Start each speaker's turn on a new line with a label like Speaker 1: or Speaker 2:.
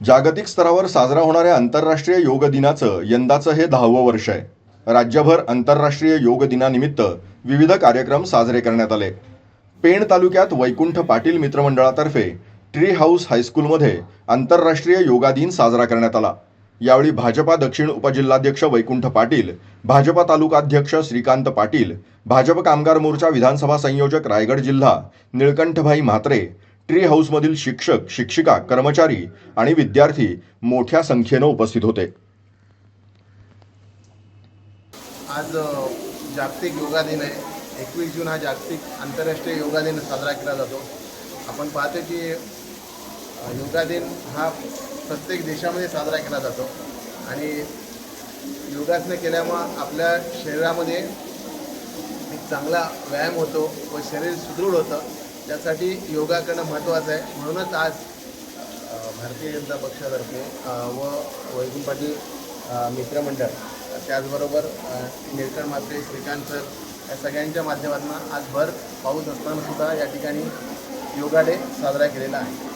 Speaker 1: जागतिक स्तरावर साजरा होणाऱ्या आंतरराष्ट्रीय योग दिनाचं यंदाचं हे दहावं वर्ष आहे. राज्यभर आंतरराष्ट्रीय योग दिनानिमित्त विविध कार्यक्रम साजरे करण्यात आले. पेण तालुक्यात वैकुंठ पाटील मित्रमंडळातर्फे ट्री हाऊस हायस्कूलमध्ये आंतरराष्ट्रीय योगा दिन साजरा करण्यात आला. यावेळी भाजपा दक्षिण उपजिल्हाध्यक्ष वैकुंठ पाटील भाजपा तालुकाध्यक्ष श्रीकांत पाटील भाजप कामगार मोर्चा विधानसभा संयोजक रायगड जिल्हा निळकंठभाई म्हात्रे ट्री हाऊसमधील शिक्षक शिक्षिका कर्मचारी आणि विद्यार्थी मोठ्या संख्येनं उपस्थित होते.
Speaker 2: आज जागतिक योगा दिन आहे. एकवीस जून हा जागतिक आंतरराष्ट्रीय योगा दिन साजरा केला जातो. आपण पाहतो की योगा दिन हा प्रत्येक देशामध्ये साजरा केला जातो. आणि योगासनं केल्यामुळं आपल्या शरीरामध्ये एक चांगला व्यायाम होतो व शरीर सुदृढ होतं. त्यासाठी योगा करणं महत्त्वाचं आहे. म्हणूनच आज भारतीय जनता पक्षातर्फे व वैकुंठ पाटील मित्रमंडळ त्याचबरोबर अ, निळकंठ मात्रे श्रीकांत सर या सगळ्यांच्या माध्यमातून आज भर पाऊस असताना सुद्धा या ठिकाणी योगा डे साजरा केलेला आहे.